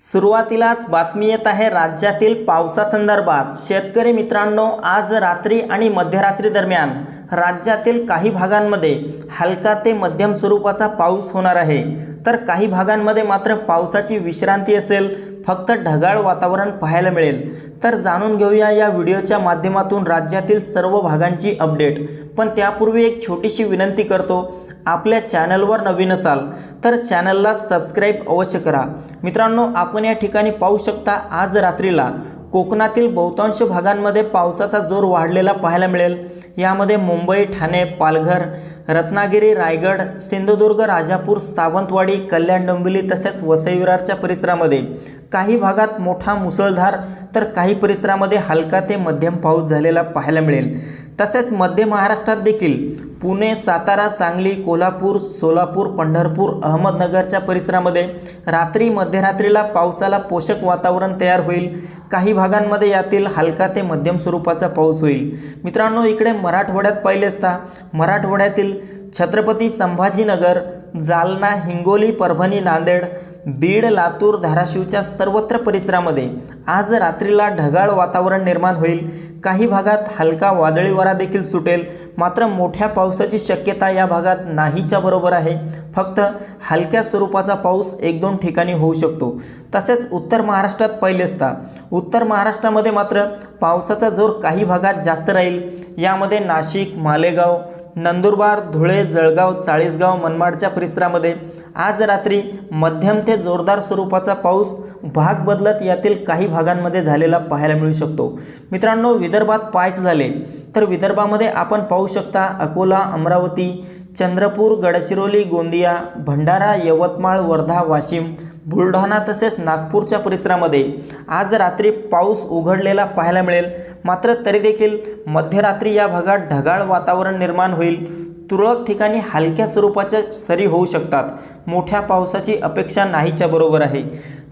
सुरुवातीलाच बातमी येत आहे राज्यातील पावसासंदर्भात. शेतकरी मित्रांनो आज रात्री आणि मध्यरात्री दरम्यान राज्यातील काही भागांमध्ये हलका ते मध्यम स्वरूपाचा पाऊस होणार आहे. तर काही भागांमध्ये मात्र पावसाची विश्रांती असेल फक्त ढगाळ वातावरण पाहायला मिळेल. तर जाणून घेऊया या व्हिडिओच्या माध्यमातून राज्यातील सर्व भागांची अपडेट. पण त्यापूर्वी एक छोटीशी विनंती करतो आपल्या चॅनलवर नवीन असाल तर चॅनलला सबस्क्राईब अवश्य करा. मित्रांनो आपण या ठिकाणी पाहू शकता आज रात्रीला कोकणातील बहुतांश भागांमध्ये पावसाचा जोर वाढलेला पाहायला मिळेल. यामध्ये मुंबई ठाणे पालघर रत्नागिरी रायगड सिंधुदुर्ग राजापूर सावंतवाडी कल्याण डोंबिवली तसेच वसईविरारच्या परिसरामध्ये. काही भागात मोठा मुसळधार तर काही परिसरामध्ये हलका ते मध्यम पाऊस झालेला पाहायला मिळेल. तसेच मध्य महाराष्ट्रात देखील पुणे सातारा सांगली कोल्हापूर सोलापूर पंढरपूर अहमदनगरच्या परिसरामध्ये रात्री मध्यरात्रीला पावसाला पोषक वातावरण तयार होईल. काही भागांमध्ये यातील हलका ते मध्यम स्वरूपाचा पाऊस होईल. मित्रांनो इकडे मराठवाड्यात पाहिले असता मराठवाड्यातील छत्रपती संभाजीनगर जालना हिंगोली परभणी नांदेड बीड लातूर धाराशिवच्या सर्वत्र परिसरामध्ये आज रात्रीला ढगाळ वातावरण निर्माण होईल. काही भागात हलका वादळी वारा देखील सुटेल. मात्र मोठ्या पावसाची शक्यता या भागात नाहीच्या बरोबर आहे. फक्त हलक्या स्वरूपाचा पाऊस एक दोन ठिकाणी होऊ शकतो. तसेच उत्तर महाराष्ट्रात पहिले असता. उत्तर महाराष्ट्रामध्ये मात्र पावसाचा जोर काही भागात जास्त राहील. यामध्ये नाशिक मालेगाव नंदुरबार धुळे जळगाव चाळीसगाव मनमाडच्या परिसरामध्ये आज रात्री मध्यम ते जोरदार स्वरूपाचा पाऊस भाग बदलत यातील काही भागांमध्ये झालेला पाहायला मिळू शकतो. मित्रांनो विदर्भात पाहायचं झाले तर विदर्भामध्ये आपण पाहू शकता अकोला अमरावती चंद्रपूर गडचिरोली गोंदिया भंडारा यवतमाळ वर्धा वाशिम बुलढाणा तसेच नागपूरच्या परिसरामध्ये आज रात्री पाऊस उघडलेला पाहायला मिळेल. मात्र तरी देखील मध्यरात्री या भागात ढगाळ वातावरण निर्माण होईल. तुरळक ठिकाणी हलक्या स्वरूपाच्या सरी होऊ शकतात. मोठ्या पावसाची अपेक्षा नाहीच्या बरोबर आहे.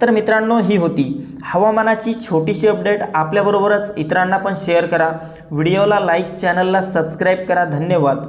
तर मित्रांनो ही होती हवामानाची छोटीशी अपडेट. आपल्याबरोबरच इतरांना पण शेअर करा. व्हिडिओला लाईक चॅनलला सबस्क्राईब करा. धन्यवाद.